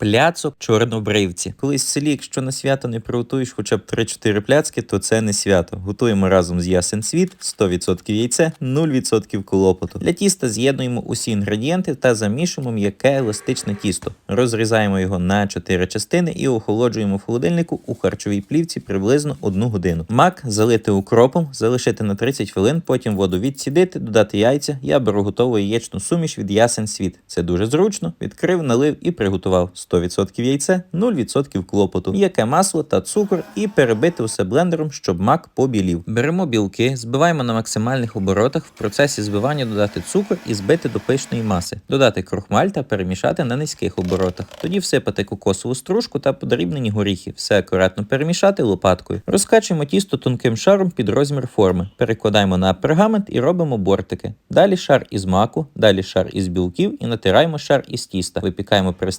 Пляцок чорнобривці. Колись в селі, якщо на свято не приготуєш хоча б 3-4 пляцки, то це не свято. Готуємо разом з ясен світ, 100% яйце, 0% колопоту. Для тіста з'єднуємо усі інгредієнти та замішуємо м'яке еластичне тісто. Розрізаємо його на 4 частини і охолоджуємо в холодильнику у харчовій плівці приблизно 1 годину. Мак залити укропом, залишити на 30 хвилин, потім воду відсідити, додати яйця. Я беру готову яєчну суміш від ясен світ. Це дуже зручно. Відкрив, налив і приготував 100% яйце, 0% клопоту, м'яке масло та цукор і перебити усе блендером, щоб мак побілів. Беремо білки, збиваємо на максимальних оборотах. В процесі збивання додати цукор і збити до пишної маси, додати крохмаль та перемішати на низьких оборотах. Тоді всипати кокосову стружку та подрібнені горіхи. Все акуратно перемішати лопаткою. Розкачуємо тісто тонким шаром під розмір форми. Перекладаємо на пергамент і робимо бортики. Далі шар із маку, далі шар із білків і натираємо шар із тіста. Випікаємо при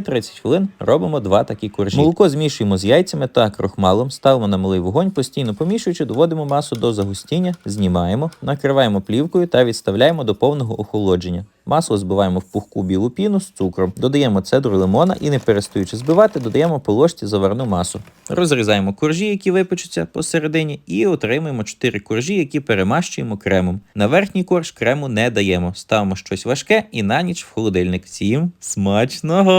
180-30 хвилин. Робимо два такі коржі. Молоко змішуємо з яйцями та крохмалом, ставимо на малий вогонь, постійно помішуючи, доводимо масу до загустіння, знімаємо, накриваємо плівкою та відставляємо до повного охолодження. Масло збиваємо в пухку білу піну з цукром, додаємо цедру лимона і не перестаючи збивати, додаємо по ложці заварну масу. Розрізаємо коржі, які випечуться посередині, і отримуємо 4 коржі, які перемащуємо кремом. На верхній корж крему не даємо. Ставимо щось важке і на ніч в холодильник. Всім смачного!